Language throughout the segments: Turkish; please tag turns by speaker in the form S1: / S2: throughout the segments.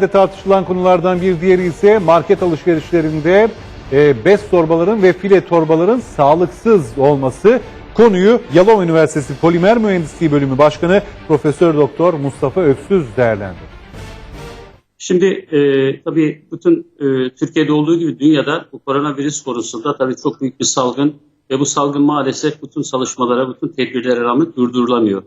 S1: De tartışılan konulardan bir diğeri ise market alışverişlerinde e, bez torbaların ve file torbaların sağlıksız olması. Konuyu Yalova Üniversitesi Polimer Mühendisliği Bölümü Başkanı Profesör Doktor Mustafa Öksüz değerlendirdi.
S2: Şimdi e, tabii bütün e, Türkiye'de olduğu gibi dünyada bu koronavirüs konusunda tabii çok büyük bir salgın ve bu salgın maalesef bütün çalışmalara, bütün tedbirlere rağmen durdurulamıyor.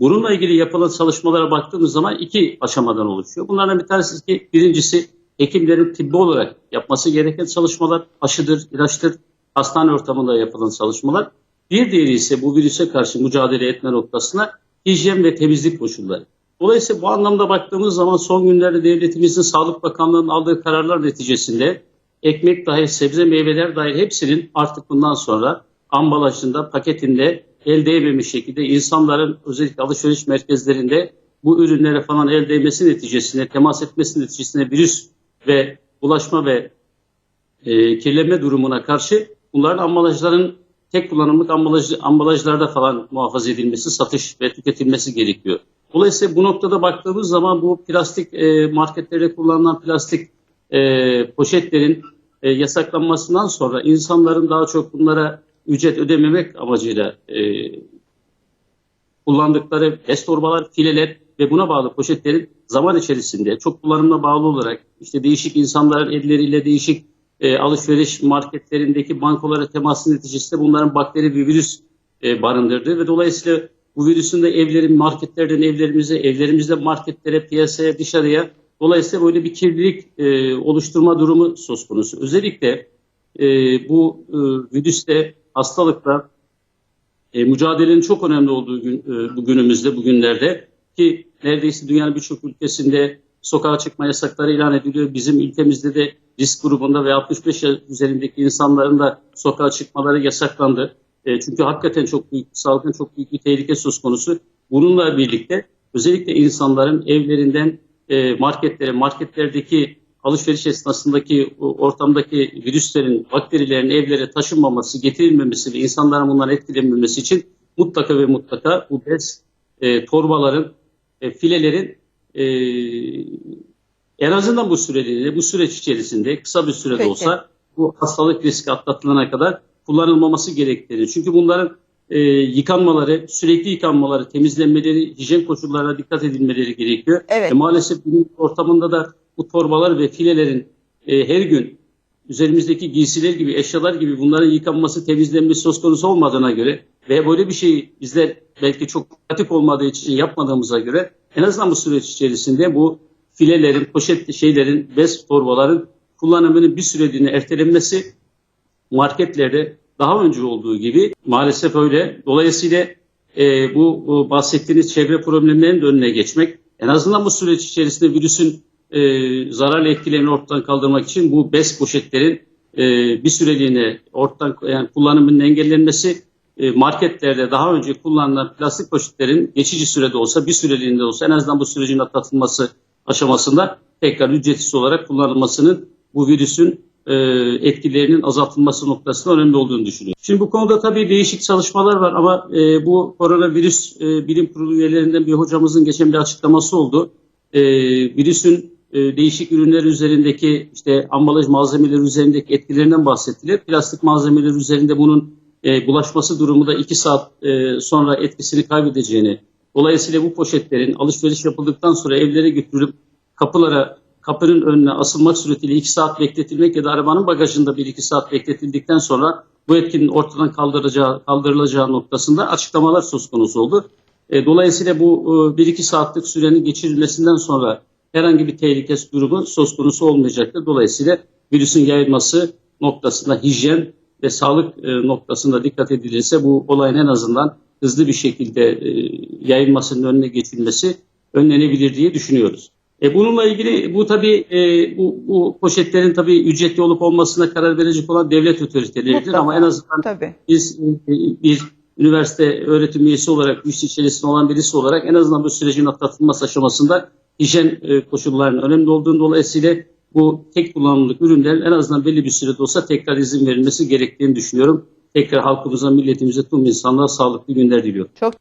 S2: Bununla ilgili yapılan çalışmalara baktığımız zaman iki aşamadan oluşuyor. Bunlardan bir tanesi ki birincisi hekimlerin tıbbi olarak yapması gereken çalışmalar aşıdır, ilaçtır, hastane ortamında yapılan çalışmalar. Bir diğeri ise bu virüse karşı mücadele etme noktasına hijyen ve temizlik koşulları. Dolayısıyla bu anlamda baktığımız zaman son günlerde devletimizin Sağlık Bakanlığı'nın aldığı kararlar neticesinde ekmek dahil, sebze meyveler dahil hepsinin artık bundan sonra ambalajında, paketinde el değmemiş şekilde insanların özellikle alışveriş merkezlerinde bu ürünlere falan el değmesi neticesinde, temas etmesi neticesinde virüs ve bulaşma ve e, kirlenme durumuna karşı bunların ambalajların tek kullanımlık ambalaj, ambalajlarda falan muhafaza edilmesi, satış ve tüketilmesi gerekiyor. Dolayısıyla bu noktada baktığımız zaman bu plastik e, marketlerde kullanılan plastik e, poşetlerin e, yasaklanmasından sonra insanların daha çok bunlara ücret ödememek amacıyla e, kullandıkları bez torbalar, fileler ve buna bağlı poşetlerin zaman içerisinde çok kullanımına bağlı olarak işte değişik insanların elleriyle değişik e, alışveriş marketlerindeki bankolara teması neticesinde bunların bakteri bir virüs e, barındırdığı ve dolayısıyla bu virüsün de evlerin marketlerden evlerimize, evlerimizde marketlere, piyasaya, dışarıya dolayısıyla böyle bir kirlilik e, oluşturma durumu söz konusu. Özellikle e, bu e, virüste hastalıkla e, mücadelenin çok önemli olduğu gün, e, bugünümüzde, bugünlerde ki neredeyse dünyanın birçok ülkesinde sokağa çıkma yasakları ilan ediliyor. Bizim ülkemizde de risk grubunda ve 65 yaş üzerindeki insanların da sokağa çıkmaları yasaklandı. E, çünkü hakikaten çok büyük salgın, çok büyük bir tehlike söz konusu. Bununla birlikte özellikle insanların evlerinden e, marketlere, marketlerdeki alışveriş esnasındaki ortamdaki virüslerin, bakterilerin evlere taşınmaması, getirilmemesi ve insanların bundan etkilenmemesi için mutlaka ve mutlaka bu bez e, torbaların, e, filelerin e, en azından bu süreliğinde, bu süreç içerisinde kısa bir sürede
S3: Peki.
S2: olsa bu hastalık riski atlatılana kadar kullanılmaması gerektiğini. Çünkü bunların e, yıkanmaları, sürekli yıkanmaları, temizlenmeleri, hijyen koşullarına dikkat edilmeleri gerekiyor.
S3: Evet.
S2: E, maalesef günün ortamında da bu torbalar ve filelerin e, her gün üzerimizdeki giysiler gibi, eşyalar gibi bunların yıkanması, temizlenmesi söz konusu olmadığına göre ve böyle bir şey bizler belki çok pratik olmadığı için yapmadığımıza göre en azından bu süreç içerisinde bu filelerin, poşet şeylerin, bez torbaların kullanımının bir süreliğine ertelenmesi marketlerde daha önce olduğu gibi maalesef öyle. Dolayısıyla e, bu, bu bahsettiğiniz çevre problemlerinin önüne geçmek, en azından bu süreç içerisinde virüsün e, zararlı etkilerini ortadan kaldırmak için bu bez poşetlerin e, bir süreliğine ortadan yani kullanımının engellenmesi, e, marketlerde daha önce kullanılan plastik poşetlerin geçici sürede olsa bir süreliğinde olsa en azından bu sürecin atlatılması aşamasında tekrar ücretsiz olarak kullanılmasının bu virüsün e, etkilerinin azaltılması noktasında önemli olduğunu düşünüyorum. Şimdi bu konuda tabii değişik çalışmalar var ama e, bu koronavirüs e, bilim kurulu üyelerinden bir hocamızın geçen bir açıklaması oldu. E, virüsün e, değişik ürünler üzerindeki işte ambalaj malzemeleri üzerindeki etkilerinden bahsettiler. Plastik malzemeler üzerinde bunun e, bulaşması durumunda 2 saat e, sonra etkisini kaybedeceğini, dolayısıyla bu poşetlerin alışveriş yapıldıktan sonra evlere götürülüp kapılara kapının önüne asılmak suretiyle 2 saat bekletilmek ya da arabanın bagajında 1-2 saat bekletildikten sonra bu etkinin ortadan kaldıracağı, kaldırılacağı noktasında açıklamalar söz konusu oldu. E, dolayısıyla bu e, 1-2 saatlik sürenin geçirilmesinden sonra herhangi bir tehlike durumu söz konusu olmayacaktır. Dolayısıyla virüsün yayılması noktasında hijyen ve sağlık e, noktasında dikkat edilirse bu olayın en azından hızlı bir şekilde e, yayılmasının önüne geçilmesi önlenebilir diye düşünüyoruz. E, bununla ilgili bu tabii e, bu, bu poşetlerin tabii ücretli olup olmasına karar verecek olan devlet otoriteleridir ama en azından
S3: Tabii.
S2: biz e, bir üniversite öğretim üyesi olarak, iş içerisinde olan birisi olarak en azından bu sürecin atlatılması aşamasında hijyen e, koşullarının önemli olduğunu dolayısıyla bu tek kullanımlık ürünlerin en azından belli bir sürede olsa tekrar izin verilmesi gerektiğini düşünüyorum. Tekrar halkımıza, milletimize, tüm insanlığa sağlıklı günler diliyorum.
S3: Çok